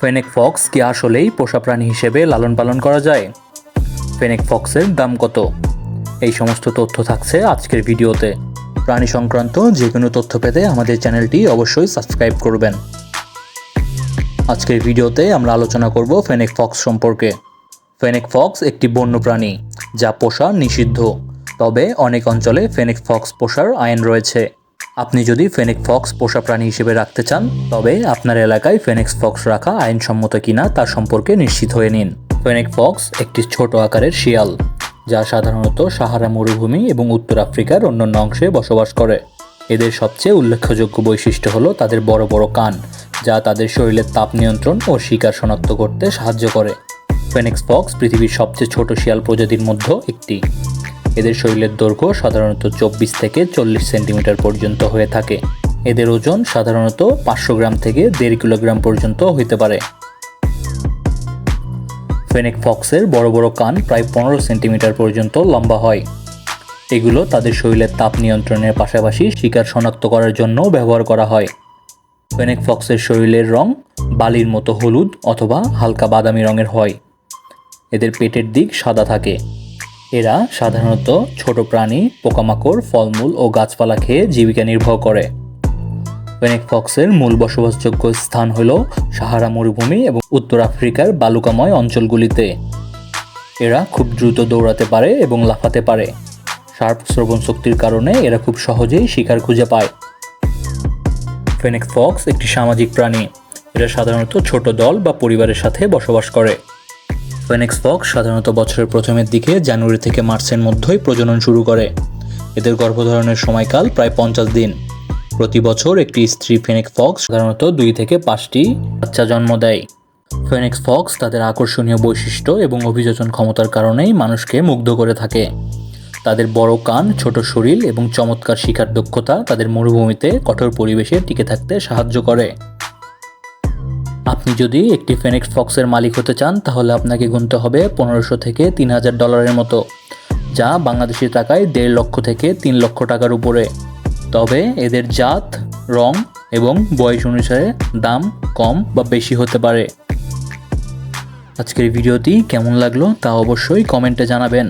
Fennec Fox কি আসলেই পোষা প্রাণী হিসেবে লালন পালন করা যায়? ফেনেক ফক্সের দাম কত? এই সমস্ত তথ্য থাকছে আজকের ভিডিওতে। প্রাণী সংক্রান্ত যে কোনো তথ্য পেতে আমাদের চ্যানেলটি অবশ্যই সাবস্ক্রাইব করবেন। আজকের ভিডিওতে আমরা আলোচনা করব ফেনেক ফক্স সম্পর্কে। ফেনেক ফক্স একটি বন্য প্রাণী, যা পোষা নিষিদ্ধ। তবে অনেক অঞ্চলে ফেনেক ফক্স পোষার আইন রয়েছে। আপনি যদি ফেনেক ফক্স পোষা প্রাণী হিসেবে রাখতে চান, তবে আপনার এলাকায় ফেনেক্স ফক্স রাখা আইনসম্মত কিনা তার সম্পর্কে নিশ্চিত হয়ে নিন। ফেনিক ফক্স একটি ছোট আকারের শিয়াল, যা সাধারণত সাহারা মরুভূমি এবং উত্তর আফ্রিকার অন্যান্য অংশে বসবাস করে। এদের সবচেয়ে উল্লেখযোগ্য বৈশিষ্ট্য হলো তাদের বড় বড় কান, যা তাদের শরীরের তাপ নিয়ন্ত্রণ ও শিকার শনাক্ত করতে সাহায্য করে। ফেনিক্স ফক্স পৃথিবীর সবচেয়ে ছোট শিয়াল প্রজাতির মধ্যে একটি। এদের শরীরের দৈর্ঘ্য সাধারণত চব্বিশ থেকে চল্লিশ সেন্টিমিটার পর্যন্ত হয়ে থাকে। এদের ওজন সাধারণত পাঁচশো গ্রাম থেকে দেড় কিলোগ্রাম পর্যন্ত হতে পারে। ফেনেক ফক্সের বড় বড় কান প্রায় পনেরো সেন্টিমিটার পর্যন্ত লম্বা হয়। এগুলো তাদের শরীরের তাপ নিয়ন্ত্রণের পাশাপাশি শিকার শনাক্ত করার জন্য ব্যবহার করা হয়। ফেনেক ফক্সের শরীরের রং বালির মতো হলুদ অথবা হালকা বাদামি রঙের হয়। এদের পেটের দিক সাদা থাকে। এরা সাধারণত ছোট প্রাণী, পোকামাকড়, ফলমূল ও গাছপালা খেয়ে জীবিকা নির্বাহ করে। ফেনেক ফক্সের মূল বসবাসযোগ্য স্থান হল সাহারা মরুভূমি এবং উত্তর আফ্রিকার বালুকাময় অঞ্চলগুলিতে। এরা খুব দ্রুত দৌড়াতে পারে এবং লাফাতে পারে। শার্প শ্রবণ শক্তির কারণে এরা খুব সহজেই শিকার খুঁজে পায়। ফেনেক ফক্স একটি সামাজিক প্রাণী। এরা সাধারণত ছোট দল বা পরিবারের সাথে বসবাস করে। ফেনেক্স ফক্স সাধারণত বছরের প্রথমের দিকে জানুয়ারি থেকে মার্চের মধ্যেই প্রজনন শুরু করে। এদের গর্ভধারণের সময়কাল প্রায় পঞ্চাশ দিন। প্রতি বছর একটি স্ত্রী ফেনেক্স ফক্স সাধারণত দুই থেকে পাঁচটি বাচ্চা জন্ম দেয়। ফেনেক্স ফক্স তাদের আকর্ষণীয় বৈশিষ্ট্য এবং অভিযোজন ক্ষমতার কারণেই মানুষকে মুগ্ধ করে থাকে। তাদের বড় কান, ছোট শরীর এবং চমৎকার শিকার দক্ষতা তাদের মরুভূমিতে কঠোর পরিবেশে টিকে থাকতে সাহায্য করে। আপনি যদি একটি ফেনিক্স ফক্সের মালিক হতে চান, তাহলে আপনাকে গুনতে হবে পনেরোশো থেকে তিন হাজার ডলারের মতো, যা বাংলাদেশি টাকায় দেড় লক্ষ থেকে তিন লক্ষ টাকার উপরে। তবে এদের জাত, রং এবং বয়স অনুসারে দাম কম বা বেশি হতে পারে। আজকের ভিডিওটি কেমন লাগল তা অবশ্যই কমেন্টে জানাবেন।